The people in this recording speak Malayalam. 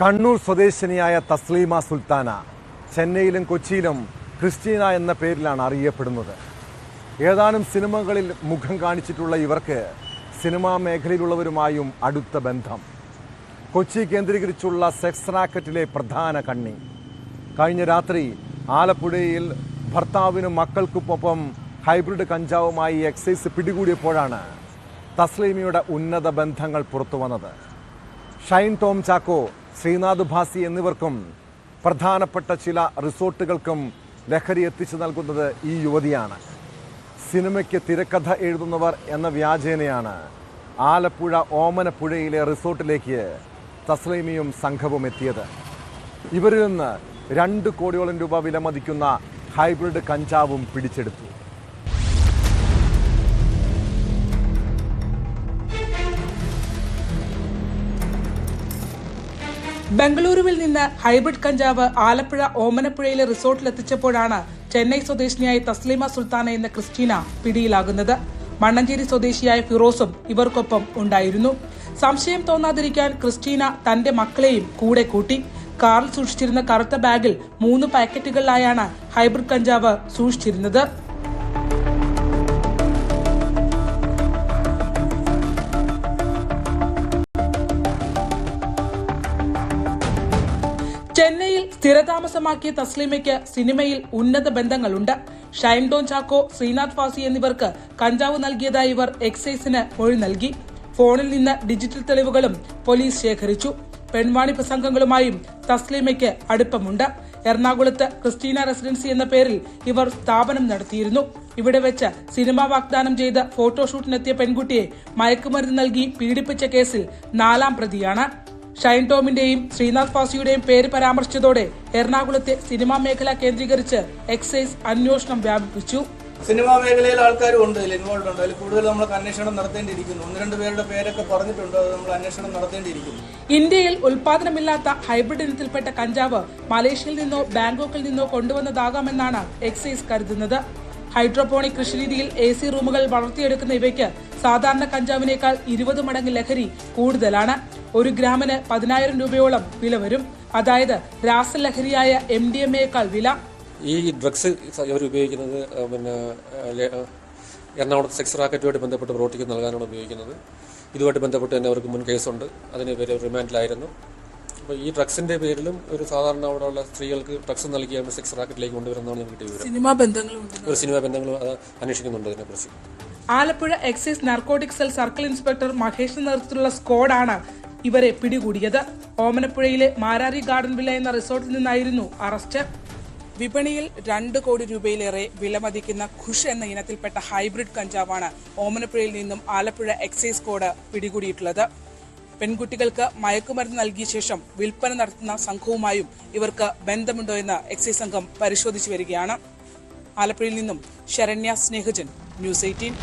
കണ്ണൂർ സ്വദേശിനിയായ തസ്ലീമ സുൽത്താന ചെന്നൈയിലും കൊച്ചിയിലും ക്രിസ്റ്റീന എന്ന പേരിലാണ് അറിയപ്പെടുന്നത്. ഏതാനും സിനിമകളിൽ മുഖം കാണിച്ചിട്ടുള്ള ഇവർക്ക് സിനിമാ മേഖലയിലുള്ളവരുമായും അടുത്ത ബന്ധം. കൊച്ചി കേന്ദ്രീകരിച്ചുള്ള സെക്സ് റാക്കറ്റിലെ പ്രധാന കണ്ണി. കഴിഞ്ഞ രാത്രി ആലപ്പുഴയിൽ ഭർത്താവിനും മക്കൾക്കുമൊപ്പം ഹൈബ്രിഡ് കഞ്ചാവുമായി എക്സൈസ് പിടികൂടിയപ്പോഴാണ് തസ്ലീമയുടെ ഉന്നത ബന്ധങ്ങൾ പുറത്തു വന്നത് ഷൈൻ ടോം ചാക്കോ ശ്രീനാഥ് ഭാസി എന്നിവർക്കും പ്രധാനപ്പെട്ട ചില റിസോർട്ടുകൾക്കും ലഹരി എത്തിച്ചു നൽകുന്നത് ഈ യുവതിയാണ്. സിനിമയ്ക്ക് തിരക്കഥ എഴുതുന്നവർ എന്ന വ്യാജേനയാണ് ആലപ്പുഴ ഓമനപ്പുഴയിലെ റിസോർട്ടിലേക്ക് തസ്ലീമിയും സംഘവും എത്തിയത്. ഇവരിൽ നിന്ന് രണ്ട് കോടിയോളം രൂപ വിലമതിക്കുന്ന ഹൈബ്രിഡ് കഞ്ചാവും പിടിച്ചെടുത്തു. ബംഗളൂരുവിൽ നിന്ന് ഹൈബ്രിഡ് കഞ്ചാവ് ആലപ്പുഴ ഓമനപ്പുഴയിലെ റിസോർട്ടിലെത്തിച്ചപ്പോഴാണ് ചെന്നൈ സ്വദേശിനിയായ തസ്ലീമ സുൽത്താന എന്ന ക്രിസ്റ്റീന പിടിയിലാകുന്നത്. മണ്ണഞ്ചേരി സ്വദേശിയായ ഫിറോസും ഇവർക്കൊപ്പം ഉണ്ടായിരുന്നു. സംശയം തോന്നാതിരിക്കാൻ ക്രിസ്റ്റീന തന്റെ മക്കളെയും കൂടെ കൂട്ടി. കാറിൽ സൂക്ഷിച്ചിരുന്ന കറുത്ത ബാഗിൽ മൂന്ന് പാക്കറ്റുകളിലായാണ് ഹൈബ്രിഡ് കഞ്ചാവ് സൂക്ഷിച്ചിരുന്നത്. സ്ഥിരതാമസമാക്കിയ തസ്ലീമയ്ക്ക് സിനിമയിൽ ഉന്നത ബന്ധങ്ങളുണ്ട്. ഷൈംഡോൺ ചാക്കോ ശ്രീനാഥ് ഫാസി എന്നിവർക്ക് കഞ്ചാവ് നൽകിയതായി ഇവർ എക്സൈസിന് മൊഴി നൽകി. ഫോണിൽ നിന്ന് ഡിജിറ്റൽ തെളിവുകളും പോലീസ് ശേഖരിച്ചു. പെൺവാണി പ്രസംഗങ്ങളുമായും തസ്ലീമയ്ക്ക് അടുപ്പമുണ്ട്. എറണാകുളത്ത് ക്രിസ്റ്റീന റെസിഡൻസി എന്ന പേരിൽ ഇവർ സ്ഥാപനം നടത്തിയിരുന്നു. ഇവിടെ വെച്ച് സിനിമ വാഗ്ദാനം ചെയ്ത് ഫോട്ടോഷൂട്ടിനെത്തിയ പെൺകുട്ടിയെ മയക്കുമരുന്ന് നൽകി പീഡിപ്പിച്ച കേസിൽ നാലാം പ്രതിയാണ്. ഷൈൻ ടോമിന്റെയും ശ്രീനാഥ് ഫാസിയുടെയും പേര് പരാമർശിച്ചതോടെ എറണാകുളത്തെ സിനിമാ മേഖല കേന്ദ്രീകരിച്ച് എക്സൈസ് അന്വേഷണം വ്യാപിപ്പിച്ചു. സിനിമാ മേഖലയിൽ ആൾക്കാരും ഉണ്ട് ഇൻവോൾവ് ഉണ്ട്. അതിൽ കൂടുതൽ നമ്മൾ അന്വേഷണം നടത്തേണ്ടിയിരിക്കുന്നു. ഒന്ന് രണ്ട് പേരുടെ പേരൊക്കെ പറഞ്ഞിട്ടുണ്ട് അത് നമ്മൾ അന്വേഷണം നടത്തേണ്ടിയിരിക്കുന്നു. ഇന്ത്യയിൽ ഉൽപാദനമില്ലാത്ത ഹൈബ്രിഡ് ഇനത്തിൽപ്പെട്ട കഞ്ചാവ് മലേഷ്യയിൽ നിന്നോ ബാങ്കോക്കിൽ നിന്നോ കൊണ്ടുവന്നതാകാമെന്നാണ് എക്സൈസ് കരുതുന്നത്. ഹൈഡ്രോപോണിക് കൃഷിരീതിയിൽ എ സി റൂമുകൾ വളർത്തിയെടുക്കുന്ന ഇവയ്ക്ക് സാധാരണ കഞ്ചാവിനേക്കാൾ ഇരുപത് മടങ്ങ് ലഹരി കൂടുതലാണ്. ഒരു ഗ്രാമിന് പതിനായിരം രൂപയോളം വില വരും. അതായത് രാസലഹരിയായ എം ഡി എം എക്കാൾ വില. ഈ ഡ്രഗ്സ് അവർ ഉപയോഗിക്കുന്നത് പിന്നെ എറണാകുളത്ത് സെക്സ് റാക്കറ്റുമായിട്ട് ബന്ധപ്പെട്ട് പ്രവർത്തിക്കുന്ന നൽകാനാണ് ഉപയോഗിക്കുന്നത്. ഇതുമായിട്ട് ബന്ധപ്പെട്ട് തന്നെ അവർക്ക് മുൻ കേസുണ്ട്. അതിന് പേര് റിമാൻഡിലായിരുന്നു. അപ്പോൾ ഈ ഡ്രഗ്സിന്റെ പേരിലും ഒരു സാധാരണ അവിടെയുള്ള സ്ത്രീകൾക്ക് ഡ്രഗ്സ് നൽകിയാണ് സെക്സ് റാക്കറ്റിലേക്ക് കൊണ്ടുവരുന്നതാണ് ഞങ്ങൾക്ക് വിവരം. സിനിമാ ബന്ധങ്ങളും ഒരു സിനിമാ ബന്ധങ്ങളും അത് അന്വേഷിക്കുന്നുണ്ട് ഇതിനെക്കുറിച്ച് Alappuzha excise narcotic cell circle inspector മഹേഷിന്റെ നേതൃത്വത്തിലുള്ള സ്ക്വാഡാണ് ഇവരെ പിടികൂടിയത്. ഓമനപ്പുഴയിലെ മാരാരി ഗാർഡൻ വില്ല എന്ന റിസോർട്ടിൽ നിന്നായിരുന്നു അറസ്റ്റ്. വിപണിയിൽ രണ്ട് കോടി രൂപയിലേറെ വിലമതിക്കുന്ന ഖുഷ് എന്ന ഇനത്തിൽപ്പെട്ട ഹൈബ്രിഡ് കഞ്ചാവാണ് ഓമനപ്പുഴയിൽ നിന്നും ആലപ്പുഴ എക്സൈസ് കോഡ് പിടികൂടിയിട്ടുള്ളത്. പെൺകുട്ടികൾക്ക് മയക്കുമരുന്ന് നൽകിയ ശേഷം വിൽപ്പന നടത്തുന്ന സംഘവുമായും ഇവർക്ക് ബന്ധമുണ്ടോ എന്ന് എക്സൈസ് സംഘം പരിശോധിച്ചു വരികയാണ്. ആലപ്പുഴയിൽ നിന്നും ശരണ്യ സ്നേഹജൻ ന്യൂസ് എയ്റ്റീൻ.